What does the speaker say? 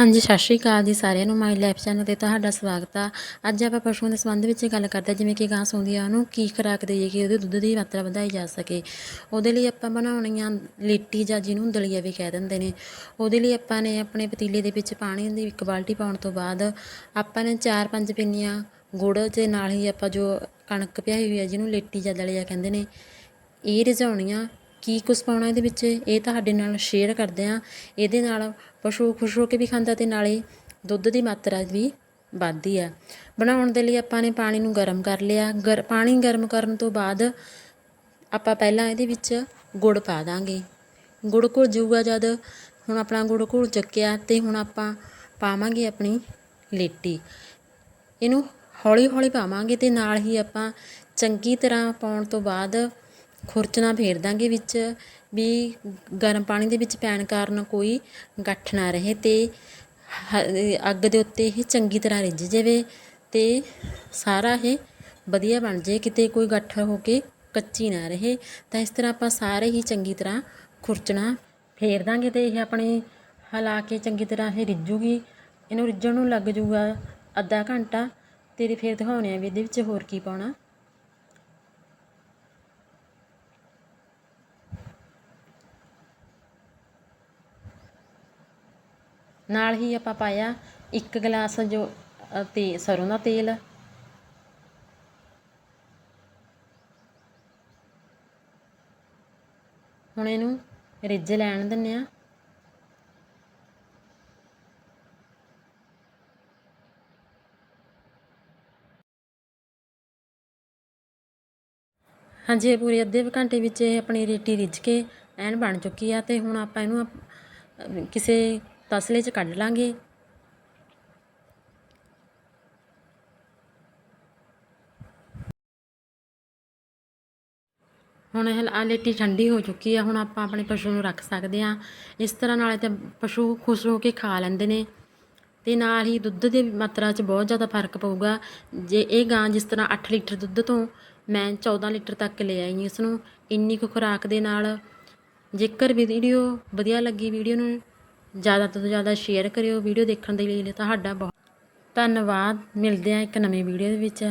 ਹਾਂਜੀ, ਸਤਿ ਸ਼੍ਰੀ ਅਕਾਲ ਜੀ ਸਾਰਿਆਂ ਨੂੰ, ਮਾਈ ਲਾਈਫ ਚੈਨਲ ਤੇ ਤੁਹਾਡਾ ਸਵਾਗਤ ਆ। ਅੱਜ ਆਪਾਂ ਪਸ਼ੂਆਂ ਦੇ ਸੰਬੰਧ ਵਿੱਚ ਗੱਲ ਕਰਦੇ ਹਾਂ ਜਿਵੇਂ ਕਿ ਗਾਂ ਸੌਂਦੀ ਆ, ਉਹਨੂੰ ਕੀ ਖੁਰਾਕ ਦੇਈਏ ਕਿ ਉਹਦੇ ਦੁੱਧ ਦੀ ਮਾਤਰਾ ਵਧਾਈ ਜਾ ਸਕੇ। ਉਹਦੇ ਲਈ ਆਪਾਂ ਬਣਾਉਣੀ ਆ ਲਿੱਟੀ ਜਾਂ ਜਿਹਨੂੰ ਦਲੀਆ ਵੀ ਕਹਿ ਦਿੰਦੇ ਨੇ। ਉਹਦੇ ਲਈ ਆਪਾਂ ਨੇ ਆਪਣੇ ਪਤੀਲੇ ਦੇ ਵਿੱਚ ਪਾਣੀ ਦੀ ਇੱਕ ਬਾਲਟੀ ਪਾਉਣ ਤੋਂ ਬਾਅਦ ਆਪਾਂ ਨੇ 4-5 ਪਿੰਨੀਆਂ ਗੁੜ ਦੇ ਨਾਲ ਹੀ ਆਪਾਂ ਜੋ ਕਣਕ ਪਿਆਈ ਹੋਈ ਆ, ਜਿਹਨੂੰ ਲਿੱਟੀ ਜਾਂ ਦਲੀਆ ਕਹਿੰਦੇ ਨੇ, ਇਹ ਰਿਝਾਉਣੀਆਂ। ਕੀ ਕੁਛ ਪਾਉਣਾ ਇਹਦੇ ਵਿੱਚ, ਇਹ ਤੁਹਾਡੇ ਨਾਲ ਸ਼ੇਅਰ ਕਰਦੇ ਆ ਇਹਦੇ ਨਾਲ ਪਸ਼ੂ ਖੁਸ਼ ਹੋ ਕੇ ਵੀ ਖਾਂਦਾ ਤੇ ਨਾਲੇ ਦੁੱਧ ਦੀ ਮਾਤਰਾ ਵੀ ਵੱਧਦੀ ਆ। ਬਣਾਉਣ ਦੇ ਲਈ ਆਪਾਂ ਨੇ ਪਾਣੀ ਨੂੰ ਗਰਮ ਕਰ ਲਿਆ। ਗਰ, ਪਾਣੀ ਗਰਮ ਕਰਨ ਤੋਂ ਬਾਅਦ ਆਪਾਂ ਪਹਿਲਾਂ ਇਹਦੇ ਵਿੱਚ ਗੁੜ ਪਾ ਦਾਂਗੇ। ਗੁੜ ਘੁਲ ਜੂਗਾ ਜਦ ਹੁਣ ਆਪਣਾ ਗੁੜ ਘੁਲ ਚੁੱਕਿਆ ਤੇ ਹੁਣ ਆਪਾਂ ਪਾਵਾਂਗੇ ਆਪਣੀ ਲੇਟੀ। ਇਹਨੂੰ ਹੌਲੀ ਹੌਲੀ ਪਾਵਾਂਗੇ ਤੇ ਨਾਲ ਹੀ ਆਪਾਂ ਚੰਗੀ ਤਰ੍ਹਾਂ ਪਾਉਣ ਤੋਂ ਬਾਅਦ ਖੁਰਚਣਾ ਫੇਰ ਦਾਂਗੇ ਵਿੱਚ, ਵੀ ਗਰਮ ਪਾਣੀ ਦੇ ਵਿੱਚ ਪੈਣ ਕਾਰਨ ਕੋਈ ਗੱਠ ਨਾ ਰਹੇ ਤੇ ਹ- ਅੱਗ ਦੇ ਉੱਤੇ ਇਹ ਚੰਗੀ ਤਰ੍ਹਾਂ ਰਿੱਝ ਜਾਵੇ ਤੇ ਸਾਰਾ ਇਹ ਵਧੀਆ ਬਣ ਜੇ ਕਿਤੇ ਕੋਈ ਗੱਠ ਹੋ ਕੇ ਕੱਚੀ ਨਾ ਰਹੇ। ਤਾਂ ਇਸ ਤਰ੍ਹਾਂ ਆਪਾਂ ਸਾਰੇ ਹੀ ਚੰਗੀ ਤਰ੍ਹਾਂ ਖੁਰਚਣਾ ਫੇਰ ਦਾਂਗੇ ਤੇ ਇਹ ਆਪਣੇ ਹਿਲਾ ਕੇ ਚੰਗੀ ਤਰ੍ਹਾਂ ਇਹ ਰਿੱਝੂਗੀ। ਇਹਨੂੰ ਰਿੱਝਣ ਨੂੰ ਲੱਗ ਜੂਗਾ ਅੱਧਾ ਘੰਟਾ। ਤੇਰੇ ਫੇਰ ਦਿਖਾਉਣੇ ਆ ਵੀ ਇਹਦੇ ਵਿੱਚ ਹੋਰ ਕੀ ਪਾਉਣਾ। ਨਾਲ ਹੀ ਆਪਾਂ ਪਾਇਆ ਇੱਕ ਗਲਾਸ ਜੋ ਤੇ ਸਰੋਂ ਦਾ ਤੇਲ। ਹੁਣ ਇਹਨੂੰ ਰਿੱਝ ਲੈਣ ਦਿੰਨੇ ਆ ਹਾਂਜੀ, ਇਹ ਪੂਰੇ ਅੱਧੇ ਘੰਟੇ ਵਿੱਚ ਇਹ ਆਪਣੀ ਰੇਟੀ ਰਿੱਝ ਕੇ ਐਨ ਬਣ ਚੁੱਕੀ ਆ ਤੇ ਹੁਣ ਆਪਾਂ ਇਹਨੂੰ ਕਿਸੇ ਤਸਲੇ 'ਚ ਕੱਢ ਲਾਂਗੇ। ਹੁਣ ਇਹ ਆ ਲੇਟੀ ਠੰਡੀ ਹੋ ਚੁੱਕੀ ਆ, ਹੁਣ ਆਪਾਂ ਆਪਣੇ ਪਸ਼ੂ ਨੂੰ ਰੱਖ ਸਕਦੇ ਆ। ਇਸ ਤਰ੍ਹਾਂ ਨਾਲੇ ਤੇ ਪਸ਼ੂ ਖੁਸ਼ ਹੋ ਕੇ ਖਾ ਲੈਂਦੇ ਨੇ। ਤੇ ਨਾਲ ਹੀ ਦੁੱਧ ਦੀ ਮਾਤਰਾ 'ਚ ਬਹੁਤ ਜ਼ਿਆਦਾ ਫ਼ਰਕ ਪਊਗਾ। ਜੇ ਇਹ ਗਾਂ ਜਿਸ ਤਰ੍ਹਾਂ 8 ਲੀਟਰ ਦੁੱਧ ਤੋਂ ਮੈਂ 14 ਲੀਟਰ ਤੱਕ ਲੈ ਆਈ ਇਸ ਨੂੰ, ਇੰਨੀ ਕੁ ਖੁਰਾਕ ਦੇ ਨਾਲ। ਜੇਕਰ ਵੀਡੀਓ ਵਧੀਆ ਲੱਗੀ, ਵੀਡੀਓ ਨੂੰ ਜ਼ਿਆਦਾ ਤੋਂ ਜ਼ਿਆਦਾ ਸ਼ੇਅਰ ਕਰਿਓ ਵੀਡੀਓ ਦੇਖਣ ਦੇ ਲਈ ਤੁਹਾਡਾ ਬਹੁਤ ਧੰਨਵਾਦ। ਮਿਲਦੇ ਆ ਇੱਕ ਨਵੀਂ ਵੀਡੀਓ ਦੇ ਵਿੱਚ।